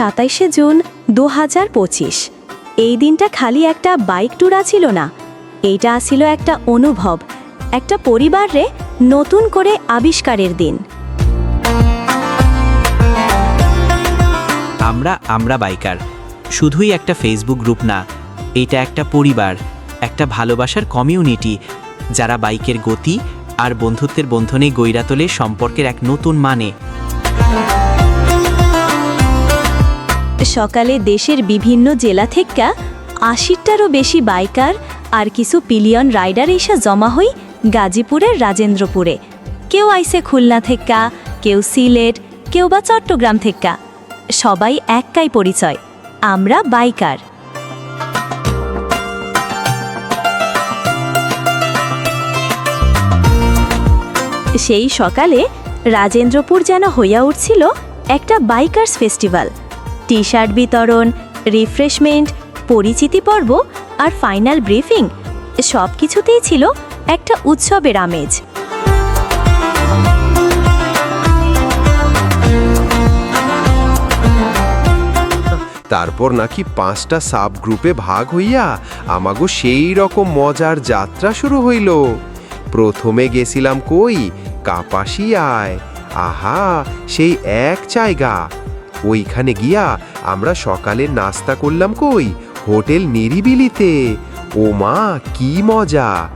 সাতাইশে জুন দু হাজার পঁচিশ। এই দিনটা খালি একটা বাইক ট্যুরা ছিল না। এইটা আসিল একটা অনুভব, একটা পরিবারে নতুন করে আবিষ্কারের দিন। আমরা আমরা বাইকার। শুধুই একটা ফেসবুক গ্রুপ না, এটা একটা পরিবার, একটা ভালোবাসার কমিউনিটি যারা বাইকের গতি আর বন্ধুত্বের বন্ধনে গৈরা তোলে সম্পর্কের এক নতুন মানে। সকালে দেশের বিভিন্ন জেলা থেকে আশিটারও বেশি বাইকার আর কিছু পিলিয়ন রাইডার এসে জমা হই গাজীপুরের রাজেন্দ্রপুরে। কেউ আইসে খুলনা থেক্কা, কেউ সিলেট, কেউ বা চট্টগ্রাম থেক্কা। সবাই একটাই পরিচয়। আমরা বাইকার। সেই সকালে রাজেন্দ্রপুর যেন হইয়া উঠছিল একটা বাইকার্স ফেস্টিভ্যাল টি শার্ট বিতরণ রিফ্রেশমেন্ট পরিচিতি পর্ব আর ফাইনাল ব্রিফিং সব কিছুতেই ছিল একটা উৎসবের আমেজ। তারপর নাকি পাঁচটা সাব গ্রুপে ভাগ হইয়া আমাগো সেই রকম মজার যাত্রা শুরু হইল। প্রথমে গেছিলাম কই? কাপাসিয়ায়। আহা, সেই এক জায়গা। ওইখানে গিয়া আমরা সকালে নাস্তা করলাম কই? হোটেল নিরিবিলিতে। ও মা, কি মজা।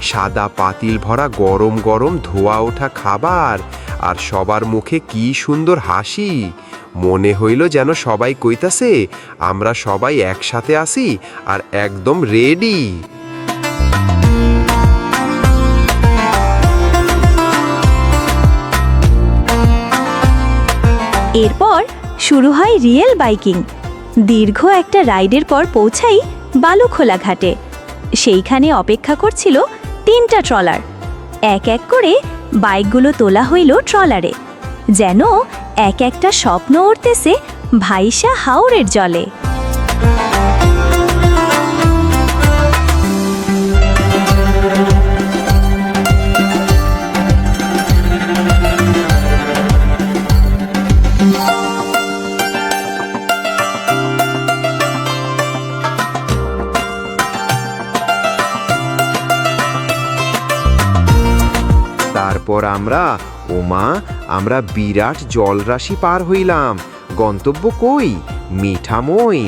সাদা পাতিল ভরা গরম গরম ধোয়া ওঠা খাবার আর সবার মুখে কি সুন্দর হাসি। মনে হইল যেন সবাই কইতাছে, আমরা সবাই একসাথে আসি আর একদম রেডি। এরপর শুরু হয় রিয়েল বাইকিং। দীর্ঘ একটা রাইডের পর পৌঁছাই বালুখোলা ঘাটে। সেইখানে অপেক্ষা করছিল তিনটা ট্রলার। এক এক করে বাইকগুলো তোলা হইল ট্রলারে। যেন এক একটা স্বপ্ন উঠতেছে ভাইসা হাওড়ের জলে। তারপর আমরা ওমা আমরা বিরাট জলরাশি পার হইলাম। গন্তব্য কই? মিঠামই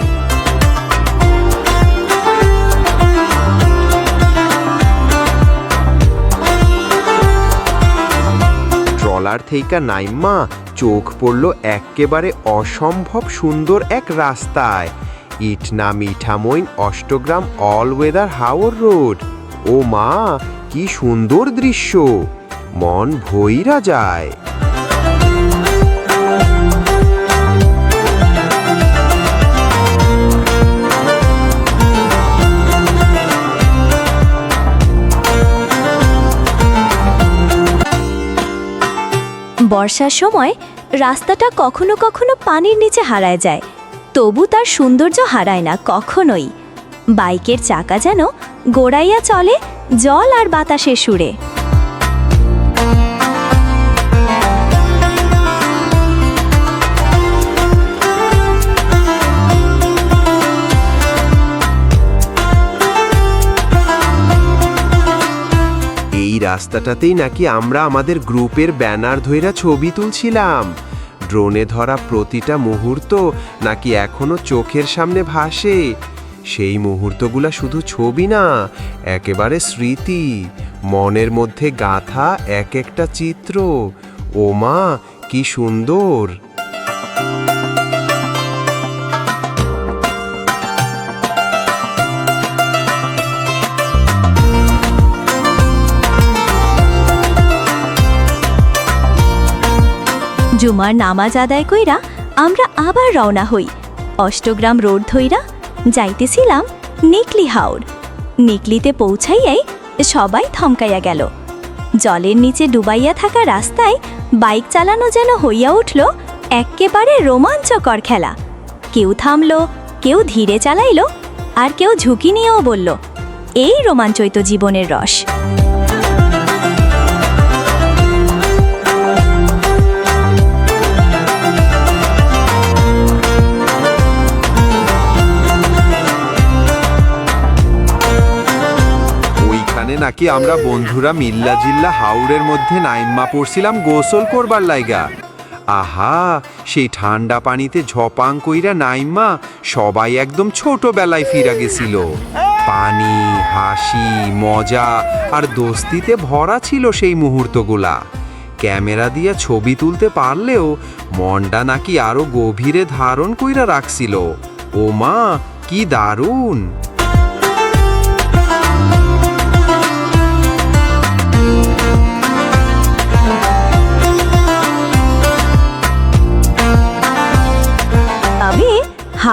ট্রলার থেইকা নাইম্মা, চোখ পড়ল এক্কেবারে অসম্ভব সুন্দর এক রাস্তায়। ইটনা মিঠামইন অষ্টগ্রাম অল ওয়েদার হাওর রোড ও মা, কি সুন্দর দৃশ্য। মন ভইরা যায়। বর্ষার সময় রাস্তাটা কখনো কখনো পানির নিচে হারায় যায়, তবু তার সৌন্দর্য হারায় না কখনোই। বাইকের চাকা যেন গোড়াইয়া চলে, জল আর বাতাসের সুরে। রাস্তাটাতেই নাকি আমরা আমাদের গ্রুপের ব্যানার ধইরা ছবি তুলছিলাম। ড্রোনে ধরা প্রতিটা মুহূর্ত নাকি এখনও চোখের সামনে ভাসে। সেই মুহূর্তগুলা শুধু ছবি না, একেবারে স্মৃতি, মনের মধ্যে গাথা এক একটা চিত্র। ওমা, কি সুন্দর! জুমার নামাজ আদায় কইরা আমরা আবার রওনা হই। অষ্টগ্রাম রোড ধইরা যাইতেছিলাম নিকলি হাওড় নিকলিতে পৌঁছাইয়াই সবাই থমকাইয়া গেল। জলের নিচে ডুবাইয়া থাকা রাস্তায় বাইক চালানো যেন হইয়া উঠল এক্কেবারে রোমাঞ্চকর খেলা। কেউ থামল, কেউ ধীরে চালাইল, আর কেউ ঝুঁকি নিয়েও বলল, এই রোমাঞ্চইত জীবনের রস। নাকি আমরা বন্ধুরা মিল্লা জিল্লা হাওড়ের মধ্যে নাইম্মা পড়ছিলাম গোসল করবার লাইগা। আহা, সেই ঠান্ডা পানিতে ঝপাং কইরা নাইম্মা সবাই একদম ছোটবেলায় ফিরা গেছিল। পানি, হাসি, মজা আর দোস্তিতে ভরা ছিল সেই মুহূর্তগুলা। ক্যামেরা দিয়ে ছবি তুলতে পারলেও মনটা নাকি আরও গভীরে ধারণ কইরা রাখছিল। ও মা কি দারুণ!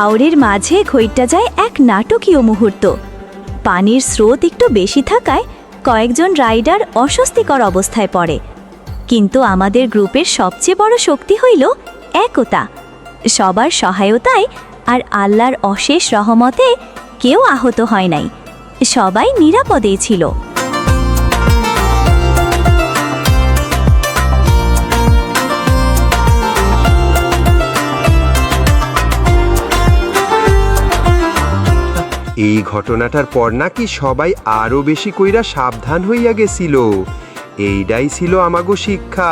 হাওড়ের মাঝে ঘইটা যায় এক নাটকীয় মুহূর্ত। পানির স্রোত একটু বেশি থাকায় কয়েকজন রাইডার অস্বস্তিকর অবস্থায় পড়ে। কিন্তু আমাদের গ্রুপের সবচেয়ে বড় শক্তি হইল একতা। সবার সহায়তায় আর আল্লাহর অশেষ রহমতে কেউ আহত হয় নাই। সবাই নিরাপদেই ছিল। এই ঘটনাটার পর নাকি সবাই আরও বেশি কইরা সাবধান হইয়া গেছিল। এইটাই ছিল আমাগো শিক্ষা।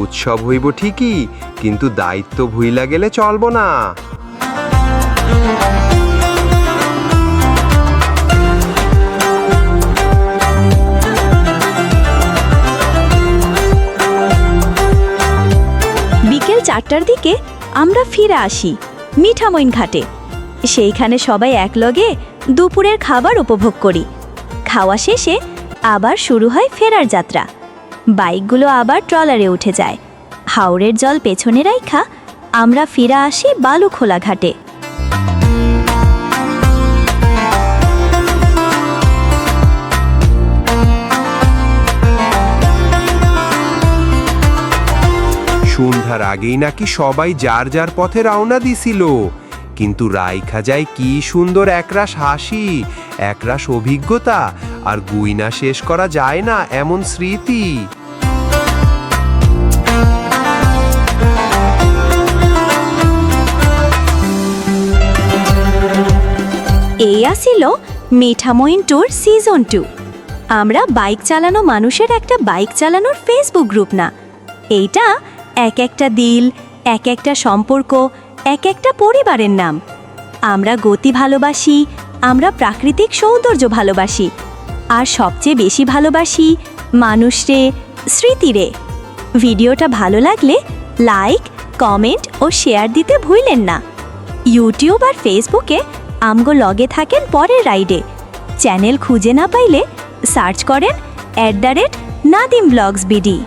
উৎসব হইব ঠিকই, কিন্তু দায়িত্ব ভুইলা গেলে চলব না। বিকেল চারটার দিকে আমরা ফিরে আসি মিঠামইন ঘাটে সেইখানে সবাই একলগে দুপুরের খাবার উপভোগ করি। খাওয়া শেষে আবার শুরু হয় ফেরার যাত্রা। বাইকগুলো আবার ট্রলারে উঠে যায়। হাওড়ের জল পেছনে রাইখা আমরা ফিরা আসি বালুখোলা ঘাটে। সন্ধ্যার আগেই নাকি সবাই যার যার পথে রওনা দিছিল। কিন্তু রাইখা যায় কি সুন্দর একরাশ হাসি, একরাশ অভিজ্ঞতা, আর গুইনা শেষ করা যায় না এমন স্মৃতি। এই আসিল মিঠামইন ট্যুর সিজন টু আমরা বাইক চালানো মানুষের একটা বাইক চালানোর ফেসবুক গ্রুপ না। এইটা এক একটা দিল, এক একটা সম্পর্ক এক একটা পরিবারের নাম। আমরা গতি ভালোবাসি, আমরা প্রাকৃতিক সৌন্দর্য ভালোবাসি। আর সবচেয়ে বেশি ভালোবাসি মানুষরে স্মৃতিরে ভিডিওটা ভালো লাগলে লাইক, কমেন্ট ও শেয়ার দিতে ভুললেন না। ইউটিউব আর ফেসবুকে আমগো লগে থাকেন পরের রাইডে। চ্যানেল খুঁজে না পাইলে সার্চ করেন at the rate Nadim blogs BD.